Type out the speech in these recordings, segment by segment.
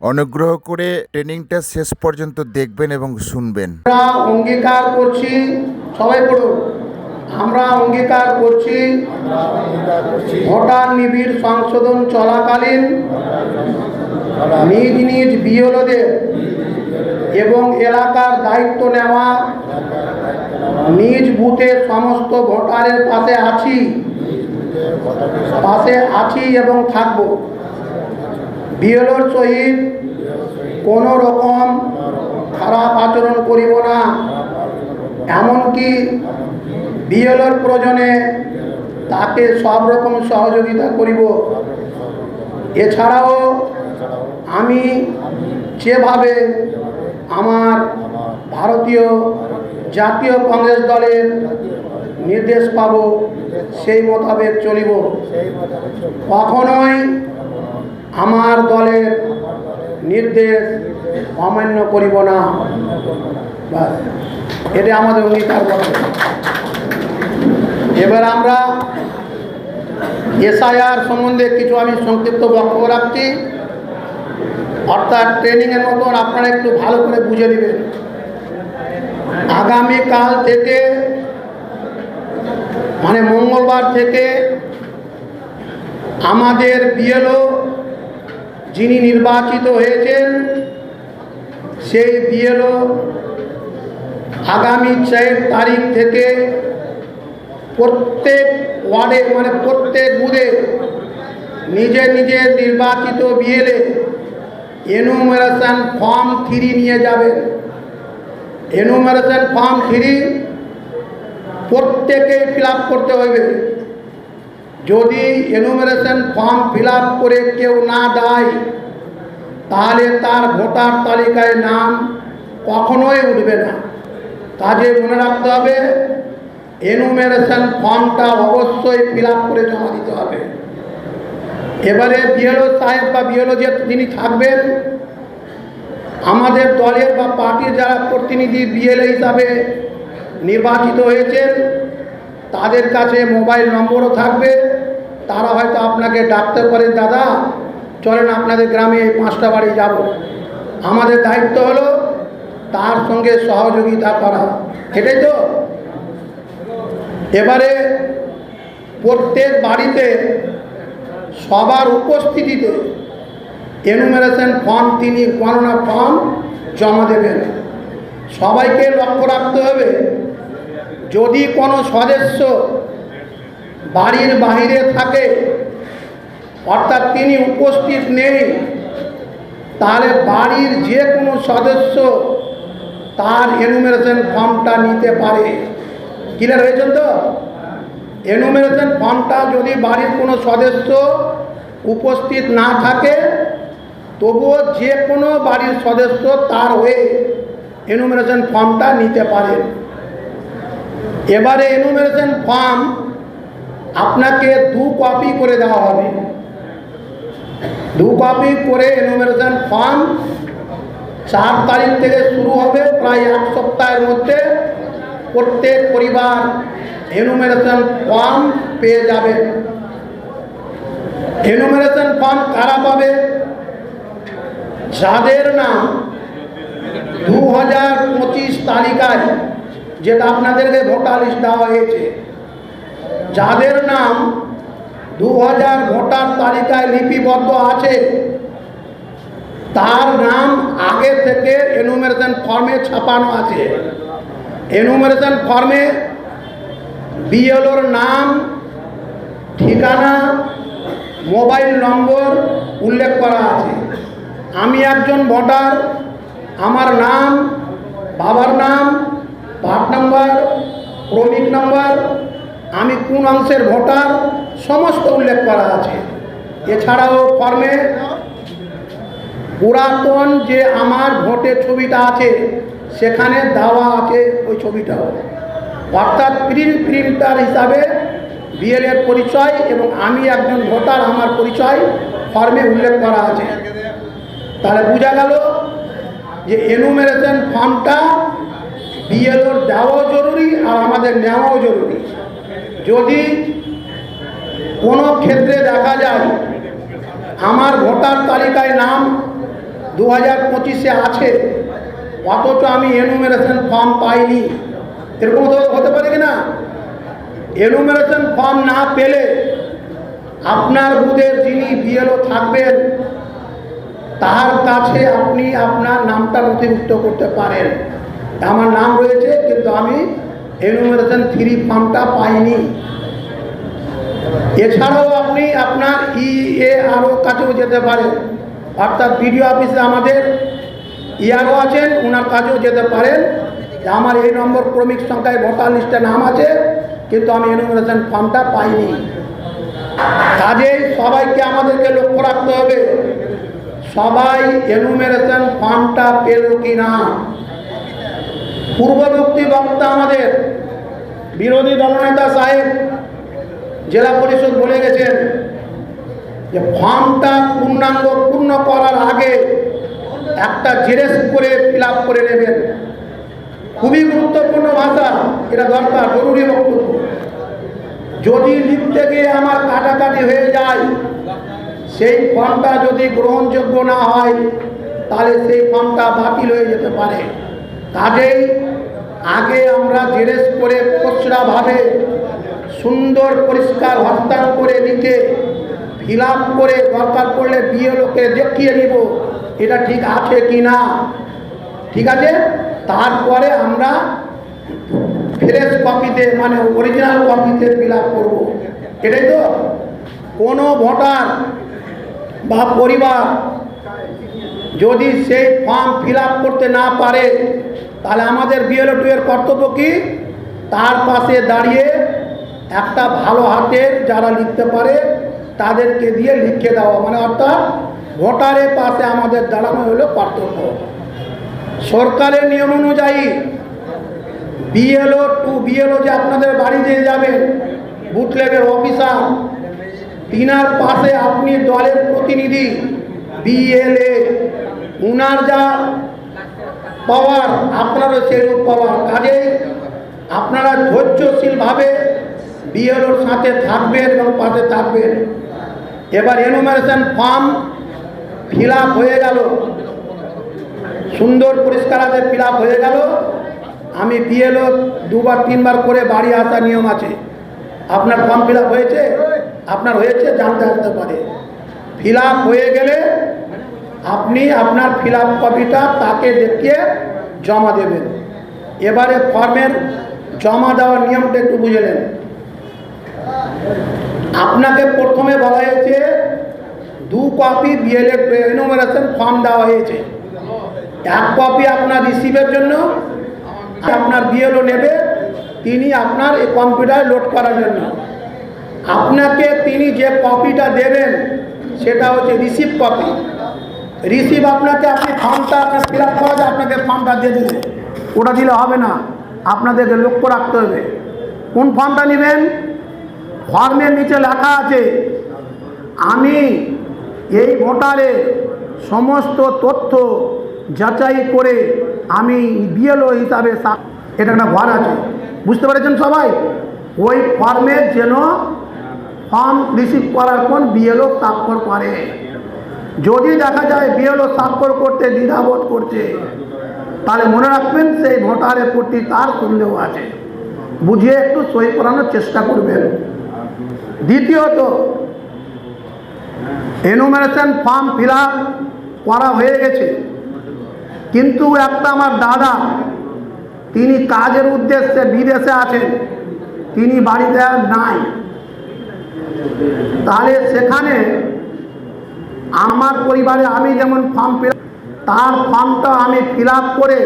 অনুগ্রহ করে ট্রেনিংটা শেষ পর্যন্ত দেখবেন এবং শুনবেন। আমরা অঙ্গীকার করছি, সবাই পড়ুন। আমরা অঙ্গীকার করছি, ভোটার নিবিড় সংশোধন চলাকালীন, নিজ নিজ বিএলওদের এবং এলাকার দায়িত্ব নেওয়া, নিজ বুথের সমস্ত ভোটারের পাশে আছি পাশে আছি এবং থাকব। বিএলওর সহিত কোনো রকম খারাপ আচরণ করিব না। এমনকি বিএলওর প্রয়োজনে তাকে সব রকম সহযোগিতা করিব। এছাড়াও আমি যেভাবে আমার ভারতীয় জাতীয় কংগ্রেস দলের নির্দেশ পাব, সেই মোতাবেক চলিব। কখনোই আমার দলের নির্দেশ অমান্য করিব না। এটা আমাদের অঙ্গীকার এবার আমরা এসআইআর সম্বন্ধে কিছু আমি সংক্ষিপ্ত বক্তব্য রাখছি। অর্থাৎ ট্রেনিংয়ের মতন আপনারা একটু ভালো করে বুঝে নেবেন। আগামীকাল থেকে মানে মঙ্গলবার থেকে আমাদের বিএলও যিনি নির্বাচিত হয়েছেন, সেই বিএলও আগামী চার তারিখ থেকে প্রত্যেক ওয়ার্ডে মানে প্রত্যেক বুথে নিজে নিজে নির্বাচিত বিএলএ এনুমারেশন ফর্ম থ্রি নিয়ে যাবেন। এনুমারেশন ফর্ম থ্রি প্রত্যেকেই ফিল করতে হবে। যদি এনুমারেশন ফর্ম ফিল করে কেউ না দেয়, তাহলে তার ভোটার তালিকায় নাম কখনোই উঠবে না। কাজে মনে রাখতে হবে এনুমেরেশন ফর্মটা অবশ্যই ফিল করে জমা দিতে হবে। এবারে বিএলও সাহেব বা বিএলও যে যিনি থাকবেন। আমাদের দলের বা পার্টির যারা প্রতিনিধি বিএলএ হিসাবে নির্বাচিত হয়েছেন তাদের কাছে মোবাইল নম্বরও থাকবে। তারা হয়তো আপনাকে ডাকতে পারেন দাদা, চলেন আপনাদের গ্রামে এই পাঁচটা বাড়ি যাব। আমাদের দায়িত্ব হলো তার সঙ্গে সহযোগিতা করা। এটাই তো। এবারে প্রত্যেক বাড়িতে সবার উপস্থিতিতে এনুমেরেশন ফর্ম তিনি গণনা ফর্ম জমা দেবেন। সবাইকে লক্ষ্য রাখতে হবে যদি কোনো সদস্য বাড়ির বাইরে থাকে, অর্থাৎ তিনি উপস্থিত নেই, তাহলে বাড়ির যে কোনো সদস্য তার এনুমেরেশন ফর্মটা নিতে পারে। ক্লিয়ার হয়েছেন তো? এনুমেরেশন ফর্মটা যদি বাড়ির কোনো সদস্য উপস্থিত না থাকে, তবুও যে কোনো বাড়ির সদস্য তার হয়ে এনুমেরেশন ফর্মটা নিতে পারে। এবারে এনুমেরেশন ফর্ম আপনাকে দু কপি করে দেওয়া হবে। দু কপি করে এনুমেরেশন ফর্ম চার তারিখ থেকে শুরু হবে, প্রায় এক সপ্তাহের মধ্যে প্রত্যেক পরিবার এনুমেরেশন ফর্ম পেয়ে যাবে। এনুমেরেশন ফর্ম কারা পাবে? যাদের নাম দু হাজার পঁচিশ তালিকায় যেটা আপনাদেরকে ভোটার লিস্ট দেওয়া হয়েছে, যাদের নাম দু হাজার ভোটার তালিকায় লিপিবদ্ধ আছে, তার নাম আগে থেকে এনুমেরেশন ফর্মে ছাপানো আছে। এনুমেরেশন ফর্মে বিএলওর নাম, ঠিকানা, মোবাইল নম্বর উল্লেখ করা আছে। আমি একজন ভোটার, আমার নাম, বাবার নাম পার্ট নাম্বার ক্রমিক নাম্বার আমি কোন অংশের ভোটার সমস্ত উল্লেখ করা আছে। এছাড়াও ফর্মে পুরাতন যে আমার ভোটের ছবিটা আছে, সেখানে দেওয়া আছে ওই ছবিটাও। অর্থাৎ প্রিন্ট প্রিন্টার হিসাবে বিএলের পরিচয় এবং আমি একজন ভোটার আমার পরিচয় ফর্মে উল্লেখ করা আছে। তাহলে বোঝা গেল যে এনুমেরেশন ফর্মটা বিএলওর দেওয়াও জরুরি আর আমাদের নেওয়াও জরুরি। যদি কোনো ক্ষেত্রে দেখা যায় আমার ভোটার তালিকায় নাম দু হাজার পঁচিশে আছে, অথচ আমি এনুমেরেশন ফর্ম পাইনি এরকম তো হতে পারে কি না? এনুমেরেশন ফর্ম না পেলে আপনার বুথের যিনি বিএলও থাকবেন, তার কাছে আপনি আপনার নামটা নথিভুক্ত করতে পারেন। আমার নাম রয়েছে, কিন্তু আমি এনুমেরেশন থ্রি ফর্মটা পাইনি। এছাড়াও আপনি আপনার ইএ আরও কাছেও যেতে পারেন। অর্থাৎ বিডিও অফিসে আমাদের ইয়ারও আছেন ওনার কাছেও যেতে পারেন। আমার এই নম্বর ক্রমিক সংখ্যায় ভোটার লিস্টে নাম আছে, কিন্তু আমি এনুমিনেশন ফর্মটা পাইনি। কাজেই সবাইকে আমাদেরকে লক্ষ্য রাখতে হবে, সবাই এনুমিনেশন ফর্মটা পেল কি না পূর্ববর্তী বক্তা আমাদের, বিরোধী দলনেতা সাহেব, জেলা পরিষদ বলে গেছেন যে ফর্মটা পূর্ণাঙ্গ পূর্ণ করার আগে একটা জেরেস করে ফিল করে নেবেন। খুবই গুরুত্বপূর্ণ ভাষা, এটা দরকার, জরুরি বক্তব্য। যদি লিখতে গিয়ে আমার কাটাকাটি হয়ে যায়, সেই ফর্মটা যদি গ্রহণযোগ্য না হয়, তাহলে সেই ফর্মটা বাতিল হয়ে যেতে পারে। কাজেই আগে আমরা জেরেস করে খসড়াভাবে সুন্দর, পরিষ্কার হস্তান করে লিখে ফিল করে দরকার পড়লে বিএলওকে দেখিয়ে নিব, এটা ঠিক আছে কি না? ঠিক আছে? তারপরে আমরা ফ্রেশ কপিতে মানে অরিজিনাল কপিতে ফিল আপ করব। এটাই তো কোনো ভোটার বা পরিবার যদি সেই ফর্ম ফিল করতে না পারে, তাহলে আমাদের বিএলও টু এর কর্তব্য কি? তার পাশে দাঁড়িয়ে একটা ভালো হাতের যারা লিখতে পারে, তাদেরকে দিয়ে লিখে দেওয়া। মানে অর্থাৎ ভোটারের পাশে আমাদের দাঁড়ানো হলো কর্তব্য। সরকারের নিয়ম অনুযায়ী বিএলও টু বিএলও যে আপনাদের বাড়ি দিয়ে যাবেন বুথ অফিসার তিনার পাশে আপনি দলের প্রতিনিধি বিএলএ উনার যা পাওয়ার আপনারও সেরূপ পাওয়ার কাজে আপনারা ধৈর্যশীলভাবে বিএলওর সাথে থাকবেন এবং পাশে থাকবেন। এবার এনুমারেশন ফর্ম ফিল হয়ে গেল। সুন্দর পরিষ্কার আছে ফিল হয়ে গেল। আমি বিএলও দুবার, তিনবার করে বাড়ি আসার নিয়ম আছে। আপনার ফর্ম ফিল হয়েছে? আপনার হয়েছে জানতে আসতে পারে। ফিল হয়ে গেলে আপনি আপনার ফিল কপিটা তাকে দেখিয়ে জমা দেবেন। এবারে ফর্মের জমা দেওয়ার নিয়মটা একটু বুঝে নেন। আপনাকে প্রথমে বলা হয়েছে, দু কপি বিএলএড এনুমারেশন ফর্ম দেওয়া হয়েছে। এক কপি আপনার রিসিভের জন্য, আপনার বিএলও নেবে, তিনি আপনার এই কম্পিউটারে লোড করার জন্য। আপনাকে তিনি যে কপিটা দেবেন, সেটা হচ্ছে রিসিভ কপি রিসিভ আপনাকে, আপনি ফর্মটা আপনার ফিল আপ করা যায়, আপনাকে ফর্মটা দিয়ে দেবে। ওটা দিলে হবে না। আপনাদেরকে লক্ষ্য রাখতে হবে। কোন ফর্মটা নেবেন? ফর্মের নিচে লেখা আছে, আমি এই ভোটারের সমস্ত তথ্য যাচাই করে আমি বিএলও হিসাবে এটা একটা ঘর আছে। বুঝতে পেরেছেন সবাই? ওই ফর্মের যেন ফর্ম রিসিভ করার পর বিএলও স্বাক্ষর করে। যদি দেখা যায় বিএলও স্বাক্ষর করতে, দ্বিধাবোধ করছে, তাহলে মনে রাখবেন সেই ভোটারের প্রতি তার সন্দেহ আছে। বুঝিয়ে একটু সই করানোর চেষ্টা করবেন। দ্বিতীয়ত এনুমারেশন ফর্ম ফিল করা হয়ে গেছে। কিন্তু একটা আমার দাদা, তিনি কাজের উদ্দেশ্যে বিদেশে আছেন, তিনি বাড়িতে নাই। তাহলে সেখানে আমার পরিবারে আমি যেমন ফর্ম ফিল তার ফর্মটা আমি ফিল করে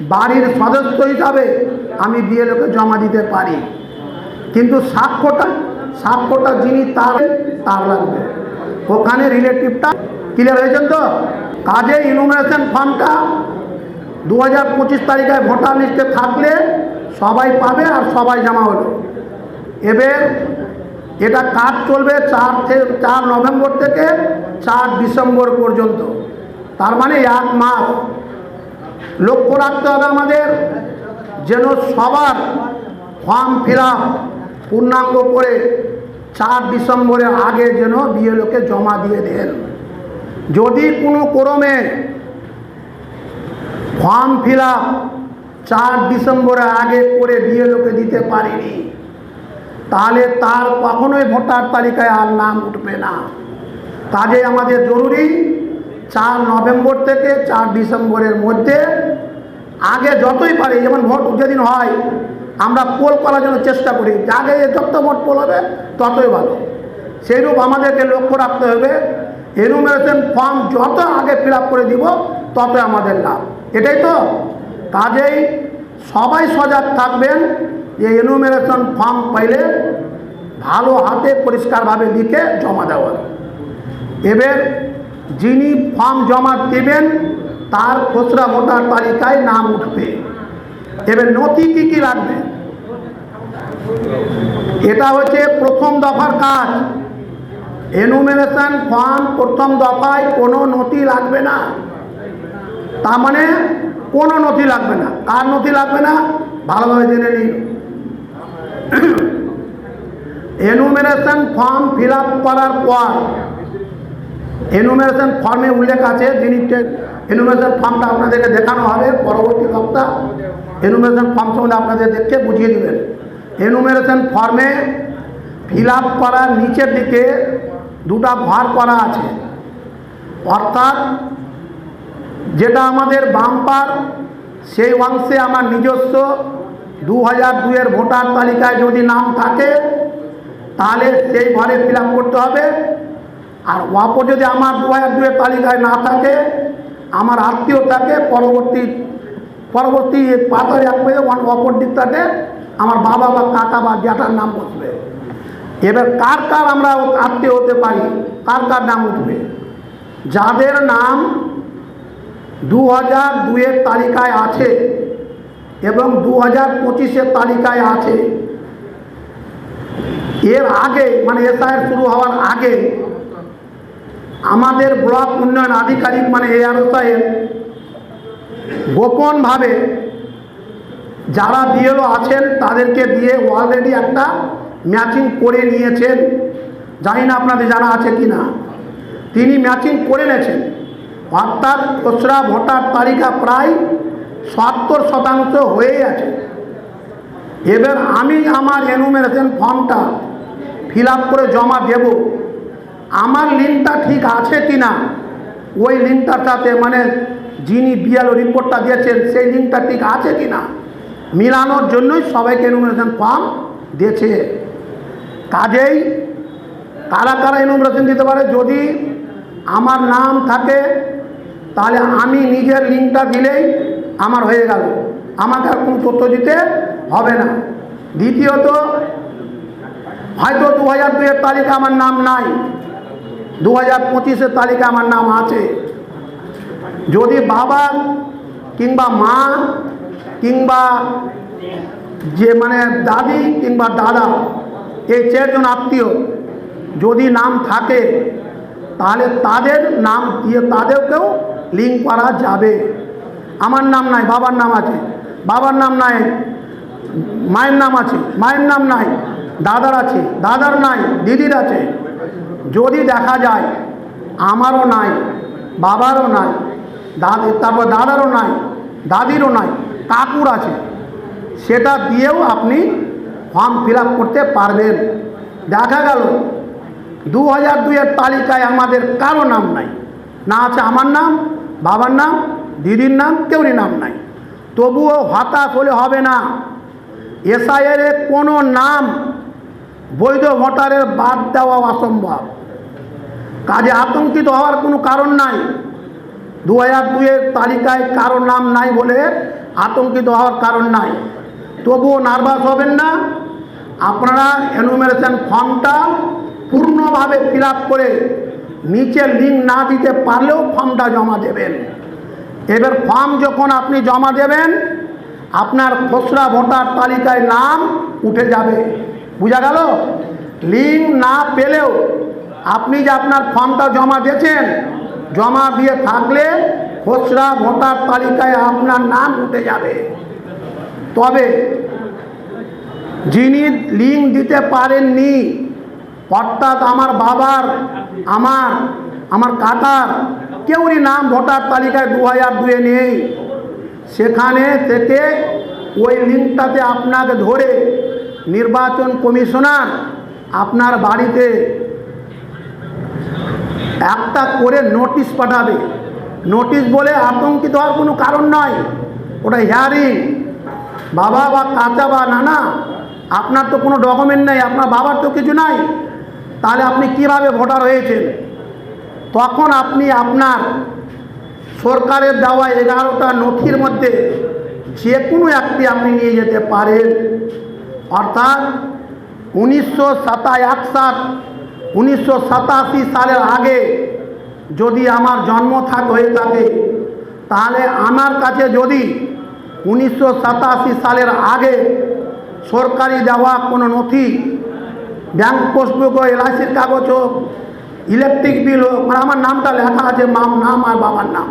বাড়ির সদস্য হিসাবে আমি বিএলওকে জমা দিতে পারি। কিন্তু স্বাক্ষরটা স্বাক্ষরটা যিনি তার তার লাগবে। ওখানে রিলেটিভটা ক্লিয়ার হয়েছেন তো? কাজে ইনুমিনেশন ফর্মটা দু হাজার পঁচিশ তারিখে ভোটার লিস্টে থাকলে সবাই পাবে আর সবাই জমা হলো। এবার এটা কাজ চলবে চার থেকে চার নভেম্বর থেকে চার ডিসেম্বর পর্যন্ত। তার মানে এক মাস। লক্ষ্য রাখতে হবে আমাদের যেন সবার ফর্ম ফিল পূর্ণাঙ্গ করে চার ডিসেম্বরের আগে যেন বিএলওকে জমা দিয়ে দেন। যদি কোনো ক্রমে ফর্ম ফিল চার ডিসেম্বরের আগে করে বিএলওকে দিতে পারিনি তাহলে তার কখনোই ভোটার তালিকায় আর নাম উঠবে না। কাজে আমাদের জরুরি চার নভেম্বর থেকে চার ডিসেম্বরের মধ্যে আগে যতই পারে, যেমন ভোট যেদিন হয়, আমরা পোল করার জন্য চেষ্টা করি। আগে যত ভোট পোল হবে, ততই ভালো। সেইরূপ আমাদেরকে লক্ষ্য রাখতে হবে। এনুমিনেশন ফর্ম যত আগে ফিল করে দিব তত আমাদের লাভ। এটাই তো। কাজেই সবাই সজাগ থাকবেন। যে এনুমিনেশন ফর্ম পাইলে ভালো হাতে পরিষ্কারভাবে লিখে জমা দেওয়ার এবার যিনি ফর্ম জমা দেবেন, তার খসড়া ভোটার তালিকায় নাম উঠবে। এবার নথি কী কী লাগবে? এটা হচ্ছে প্রথম দফার কাজ। এনুমিনেশন ফর্ম প্রথম দফায় কোনো নথি লাগবে না। তার মানে কোনো নথি লাগবে না। কার নথি লাগবে না? ভালোভাবে জেনে নিন। এনুমিনেশন ফর্ম ফিল করার পর এনুমিনেশন ফর্মে উল্লেখ আছে, যিনি এনুমিনেশন ফর্মটা আপনাদেরকে দেখানো হবে, পরবর্তী সপ্তাহ এনুমিনেশন ফর্ম সম্বন্ধে আপনাদের দেখে বুঝিয়ে দেবেন। এনুমিনেশন ফর্মে ফিল করার নিচের দিকে দুটা ভার করা আছে। অর্থাৎ, যেটা আমাদের বাম্পার সেই অংশে আমার নিজস্ব দু হাজার দুইয়ের ভোটার তালিকায় যদি নাম থাকে, তাহলে সেই ঘরে ফিল করতে হবে। আর অপর যদি আমার দু হাজার দুয়ের তালিকায় না থাকে, আমার আত্মীয় থাকে, পরবর্তী পরবর্তী পাতার এক পেয়ে অপর দিকটাতে আমার বাবা বা কাকা বা জ্যাঠার নাম বসবে। এবার কার কার আমরা আত্মীয় হতে পারি, কার কার নাম উঠবে? যাদের নাম দু হাজার দুয়ের তালিকায় আছে এবং দু হাজার পঁচিশের তালিকায় আছে। এর আগে মানে এসআইয়ের শুরু হওয়ার আগে, আমাদের ব্লক উন্নয়ন আধিকারিক মানে এআরও সাহেব, গোপনভাবে যারা বিএলও আছেন, তাদেরকে দিয়ে অলরেডি একটা ম্যাচিং করে নিয়েছেন। জানি না আপনাদের জানা আছে কি না। তিনি ম্যাচিং করে নিয়েছেন। অর্থাৎ খসড়া ভোটার তালিকা প্রায় সত্তর শতাংশ হয়েই আছে। এবার আমি আমার এনুমিনেশন ফর্মটা ফিল করে জমা দেব। আমার লিঙ্কটা ঠিক আছে কি না ওই লিঙ্কটার সাথে মানে যিনি বিএলও রিপোর্টটা দিয়েছেন, সেই লিঙ্কটা ঠিক আছে কি না মিলানোর জন্যই সবাইকে এনুমিনেশন ফর্ম দিয়েছে। কাজেই কারা কারা এনুমিনেশন দিতে পারে, যদি আমার নাম থাকে, তাহলে আমি নিজের লিঙ্কটা দিলেই আমার হয়ে গেল। আমাকে আর কোনো তথ্য দিতে হবে না। দ্বিতীয়ত, হয়তো দু হাজার দুয়ের তালিকা আমার নাম নাই। দু হাজার পঁচিশের তালিকা আমার নাম আছে। যদি বাবা কিংবা মা কিংবা যে মানে দাদি কিংবা দাদা এই চারজন আত্মীয় যদি নাম থাকে, তাহলে তাদের নাম দিয়ে তাদেরকেও লিঙ্ক করা যাবে। আমার নাম নাই, বাবার নাম আছে। বাবার নাম নাই, মায়ের নাম আছে, মায়ের নাম নাই, দাদার আছে, দাদার নাই, দিদির আছে। যদি দেখা যায়, আমারও নাই, বাবারও নাই, দাদি, তারপর দাদারও নাই, দাদিরও নাই, কাকুর আছে। সেটা দিয়েও আপনি ফর্ম ফিল করতে পারবেন। দেখা গেল দু হাজার দুইয়ের তালিকায় আমাদের কারও নাম নাই। না আছে আমার নাম, বাবার নাম দিদির নাম কেউরই নাম নাই। তবুও হতাশ হলে হবে না। এসআইয়ের কোনো নাম বৈধ ভোটারের বাদ দেওয়া অসম্ভব। কাজে আতঙ্কিত হওয়ার কোনো কারণ নাই। দু হাজার দুইয়ের তালিকায় কারও নাম নাই বলে আতঙ্কিত হওয়ার কারণ নাই। তবুও নার্ভাস হবেন না। আপনারা এনুমিনেশন ফর্মটা পূর্ণভাবে ফিল করে নিচে লিঙ্ক না দিতে পারলেও ফর্মটা জমা দেবেন। এবার ফর্ম যখন আপনি জমা দেবেন, আপনার খসড়া ভোটার তালিকায় নাম উঠে যাবে। বোঝা গেল? লিঙ্ক না পেলেও আপনি যে আপনার ফর্মটা জমা দিয়েছেন, জমা দিয়ে থাকলে খসড়া ভোটার তালিকায় আপনার নাম উঠে যাবে। তবে যিনি লিঙ্ক দিতে পারেননি, অর্থাৎ আমার বাবার, আমার আমার কাকার কেউরই নাম ভোটার তালিকায় দু হাজার দুয়ে নেই। সেখানে থেকে ওই লিঙ্কটাতে আপনাকে ধরে নির্বাচন কমিশনার আপনার বাড়িতে একটা করে নোটিশ পাঠাবে। নোটিশ বলে আতঙ্কিত হওয়ার কোনো কারণ নয়। ওটা হিয়ারিং বাবা বা কাকা বা নানা, আপনার তো কোনো ডকুমেন্ট নেই, আপনার বাবার তো কিছু নাই। তাহলে আপনি কীভাবে ভোটার হয়েছেন? তখন আপনি আপনার সরকারের দেওয়া এগারোটা নথির মধ্যে যে কোনো একটি আপনি নিয়ে যেতে পারেন। অর্থাৎ উনিশশো সাতা এক সাত, উনিশশো সাতাশি সালের আগে যদি আমার জন্ম থাক হয়ে থাকে, তাহলে আমার কাছে যদি উনিশশো সাতাশি সালের আগে সরকারি দেওয়া কোনো নথি, ব্যাংক পাসবুক হোক এলআইসির কাগজ হোক ইলেকট্রিক বিল হোক মানে আমার নামটা লেখা আছে, মাম নাম আর বাবার নাম।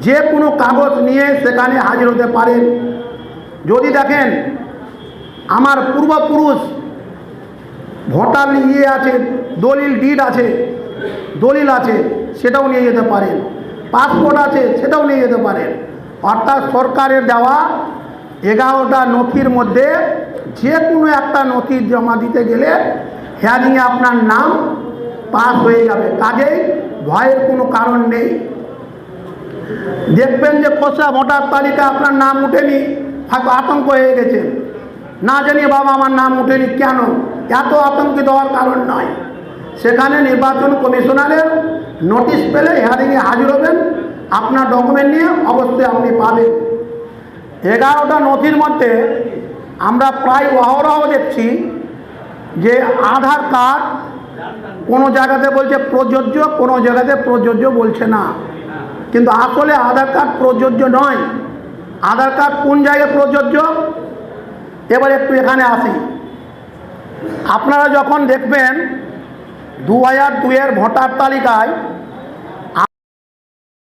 যে কোনো কাগজ নিয়ে সেখানে হাজির হতে পারেন। যদি দেখেন আমার পূর্বপুরুষ ভোটার ইয়ে আছে, দলিল ডিড আছে, দলিল আছে, সেটাও নিয়ে যেতে পারেন। পাসপোর্ট আছে, সেটাও নিয়ে যেতে পারেন। অর্থাৎ সরকারের দেওয়া এগারোটা নথির মধ্যে যে কোনো একটা নথি জমা দিতে গেলে হেয়ারিংয়ে আপনার নাম পাস হয়ে যাবে। কাজেই ভয়ের কোনো কারণ নেই। দেখবেন যে খসড়া ভোটার তালিকা, আপনার নাম উঠেনি হয়তো আতঙ্ক হয়ে গেছে। না জানি বাবা আমার নাম উঠেনি কেন? এত আতঙ্কিত হওয়ার কারণ নয়। সেখানে নির্বাচন কমিশনারের নোটিশ পেলে হিয়ারিংয়ে হাজির হবেন। আপনার ডকুমেন্ট নিয়ে অবশ্যই আপনি পাবেন। এগারোটা নথির মধ্যে আমরা প্রায় অহরহ দেখছি যে আধার কার্ড কোনো জায়গাতে বলছে প্রযোজ্য, কোনো জায়গাতে প্রযোজ্য বলছে না। কিন্তু আসলে আধার কার্ড প্রযোজ্য নয়। আধার কার্ড কোন জায়গায় প্রযোজ্য? এবার একটু এখানে আসি। আপনারা যখন দেখবেন দু হাজার দুইয়ের ভোটার তালিকায়